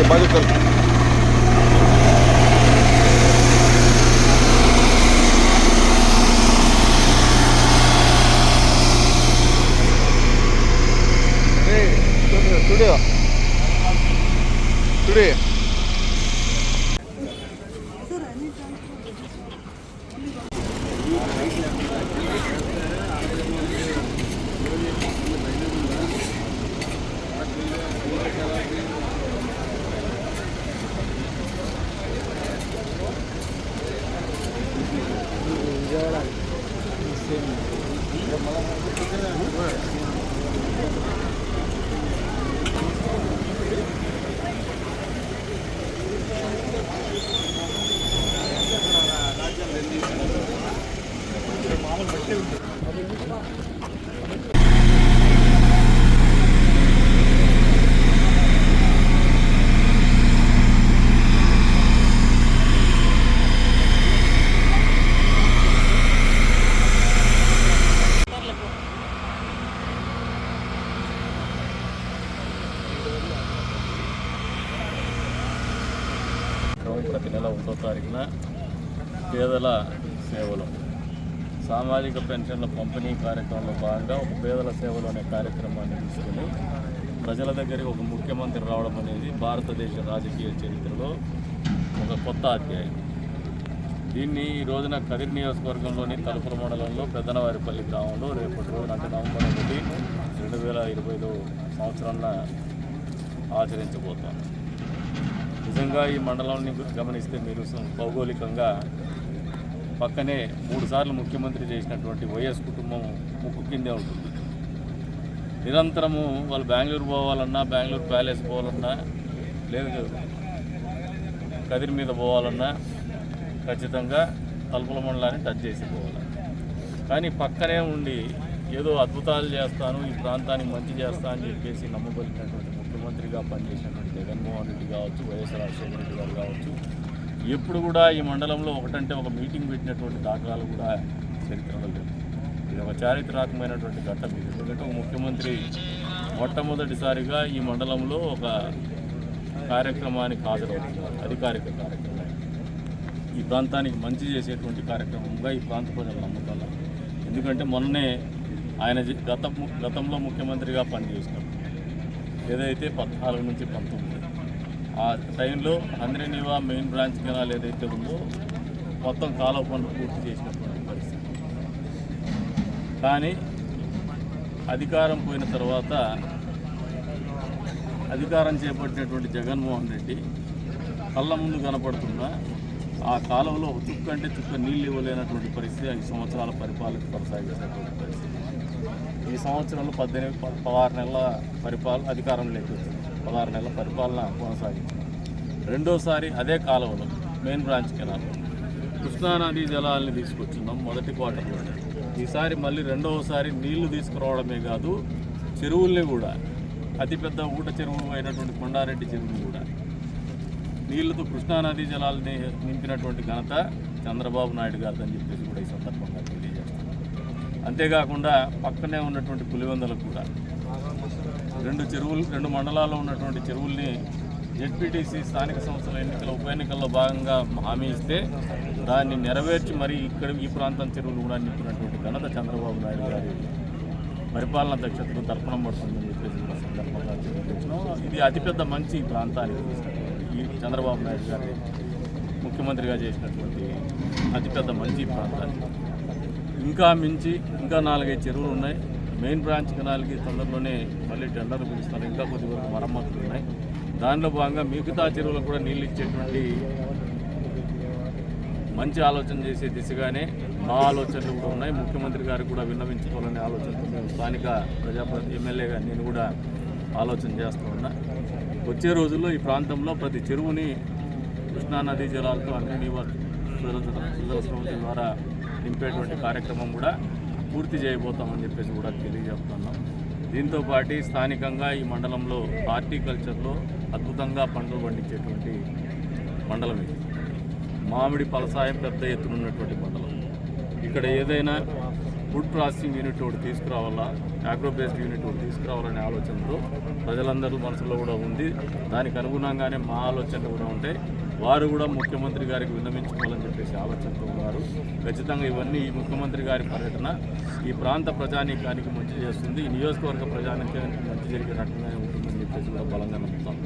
이제 빠질 건 돌려 돌려 돌려 కార్యక్రమం ప్రతి నెల ఒకటో తారీఖున పేదల సేవలు. సామాజిక పెన్షన్ల పంపిణీ కార్యక్రమంలో భాగంగా ఒక పేదల సేవలు అనే కార్యక్రమాన్ని తీసుకుని ప్రజల దగ్గరికి ఒక ముఖ్యమంత్రి రావడం అనేది భారతదేశ రాజకీయ చరిత్రలో ఒక కొత్త అధ్యాయం. దీన్ని ఈ రోజున కదిరి నియోజకవర్గంలోని తలుపుల మండలంలో పెద్దనవారిపల్లి గ్రామంలో రేపటి రోజున అంటే నవంబర్ ఒకటి రెండు వేల ఇరవై ఐదు సంవత్సరాన ఆచరించబోతాను నిజంగా ఈ మండలాన్ని గమనిస్తే మీరు భౌగోళికంగా పక్కనే మూడుసార్లు ముఖ్యమంత్రి చేసినటువంటి వైఎస్ కుటుంబం ముక్కు కిందే ఉంటుంది. నిరంతరము వాళ్ళు బెంగళూరు పోవాలన్నా బెంగళూరు ప్యాలెస్ పోవాలన్నా లేదు కదిరి మీద పోవాలన్నా ఖచ్చితంగా తలుపుల మండలాన్ని టచ్ చేసి పోవాలి. కానీ పక్కనే ఉండి ఏదో అద్భుతాలు చేస్తాను ఈ ప్రాంతానికి మంచి చేస్తా అని చెప్పేసి నమ్మబలిగినటువంటి ముఖ్యమంత్రిగా పనిచేసినటువంటి జగన్మోహన్ రెడ్డి కావచ్చు వైఎస్ రాజశేఖర రెడ్డి గారు కావచ్చు ఎప్పుడు కూడా ఈ మండలంలో ఒకటంటే ఒక మీటింగ్ పెట్టినటువంటి దాఖలాలు కూడా చరిత్రలో లేవు. ఇది ఒక చారిత్రాత్మకమైనటువంటి ఘట్టం ఇది. ఎందుకంటే ఒక ముఖ్యమంత్రి మొట్టమొదటిసారిగా ఈ మండలంలో ఒక కార్యక్రమానికి హాజరవుతున్నారు. అధికారిక కార్యక్రమం. ఈ ప్రాంతానికి మంచి చేసేటువంటి కార్యక్రమంగా ఈ ప్రాంత ప్రజలు నమ్ముతున్నారు. ఎందుకంటే మొన్ననే ఆయన గత గతంలో ముఖ్యమంత్రిగా పనిచేసినారు ఏదైతే పద్నాలుగు నుంచి పంతొమ్మిది ఆ టైంలో హంద్రీనివా మెయిన్ బ్రాంచ్ కెనాల్ ఏదైతే ఉందో మొత్తం కాలువ పనులు పూర్తి చేసినటువంటి పరిస్థితి. కానీ అధికారం పోయిన తర్వాత అధికారం చేపట్టినటువంటి జగన్మోహన్ రెడ్డి కళ్ళ ముందు కనపడుతున్న ఆ కాలంలో చుక్క అంటే చుక్క నీళ్ళు ఇవ్వలేనటువంటి పరిస్థితి ఐదు సంవత్సరాల పరిపాలన కొనసాగేసినటువంటి పరిస్థితి. ఈ సంవత్సరంలో పద్దెనిమిది ప- పదహారు నెలల పరిపాలన అధికారంలోకి వచ్చింది పదహారు నెలల పరిపాలన కొనసాగింది. రెండోసారి అదే కాలువలో మెయిన్ బ్రాంచ్ కెనాల్. కృష్ణానదీ జలాల్ని తీసుకొచ్చున్నాం మొదటి క్వార్టర్లో ఈసారి మళ్ళీ రెండవసారి నీళ్ళు తీసుకురావడమే కాదు చెరువుల్ని కూడా అతిపెద్ద ఊట చెరువు అయినటువంటి కొండారెడ్డి చెరువుని కూడా. నీళ్ళతో కృష్ణానదీ జలాలని నింపినటువంటి ఘనత చంద్రబాబు నాయుడు గారు అని చెప్పేసి కూడా ఈ సందర్భంగా అంతేకాకుండా పక్కనే ఉన్నటువంటి పులివెందులకు కూడా. రెండు చెరువులు రెండు మండలాల్లో ఉన్నటువంటి చెరువుల్ని జెడ్పీటీసీ స్థానిక సంస్థల ఎన్నికల ఉప ఎన్నికల్లో భాగంగా హామీ ఇస్తే దాన్ని నెరవేర్చి మరి ఇక్కడ ఈ ప్రాంతం చెరువులు కూడా నింపినటువంటి ఘనత చంద్రబాబు నాయుడు గారి పరిపాలన దక్షతకు తర్పణం పడుతుందని చెప్పేసి సందర్భంగా ఇది అతిపెద్ద మంచి ప్రాంతానికి ఈ చంద్రబాబు నాయుడు గారి ముఖ్యమంత్రిగా చేసినటువంటి అతిపెద్ద మంచి ప్రాంతానికి. ఇంకా మించి ఇంకా నాలుగైదు చెరువులు ఉన్నాయి. మెయిన్ బ్రాంచ్ కెనాల్కి తొందరలోనే మళ్ళీ టెండర్లు పిలుస్తారు. ఇంకా కొద్ది వరకు మరమ్మతులు ఉన్నాయి. దానిలో భాగంగా మిగతా చెరువులకు కూడా నీళ్ళు ఇచ్చేటువంటి మంచి ఆలోచన చేసే దిశగానే మా ఆలోచనలు కూడా ఉన్నాయి. ముఖ్యమంత్రి గారికి కూడా విన్నవించుకోవాలనే ఆలోచనతో మేము స్థానిక ప్రజాప్రతి ఎమ్మెల్యేగా నేను కూడా ఆలోచన చేస్తూ ఉన్నా. వచ్చే రోజుల్లో ఈ ప్రాంతంలో ప్రతి చెరువుని కృష్ణానదీ జలాలతో అన్ని నీవర్ ద్వారా నింపేటువంటి కార్యక్రమం కూడా పూర్తి చేయబోతామని చెప్పేసి కూడా తెలియజేస్తున్నాం. దీంతో పాటు స్థానికంగా ఈ మండలంలో హార్టికల్చర్లో అద్భుతంగా పంటలు పండించేటువంటి మండలం ఇది. మామిడి పలసాయం పెద్ద ఎత్తున ఉన్నటువంటి మండలం. ఇక్కడ ఏదైనా ఫుడ్ ప్రాసెసింగ్ యూనిట్ ఒకటి తీసుకురావాలా అగ్రో బేస్డ్ యూనిట్ ఒకటి తీసుకురావాలనే ఆలోచనతో ప్రజలందరూ మనసులో కూడా ఉంది. దానికి అనుగుణంగానే మా ఆలోచనలు కూడా ఉంటాయి. వారు కూడా ముఖ్యమంత్రి గారికి విన్నవించుకోవాలని చెప్పేసి ఆలోచనతో ఉన్నారు. ఖచ్చితంగా ఇవన్నీ ఈ ముఖ్యమంత్రి గారి పర్యటన ఈ ప్రాంత ప్రజానీకానికి మంచి చేస్తుంది. ఈ నియోజకవర్గ ప్రజానీకానికి మంచి జరిగే రకంగానే ఉంటుందని చెప్పేసి కూడా బలంగా నమ్ముతాం.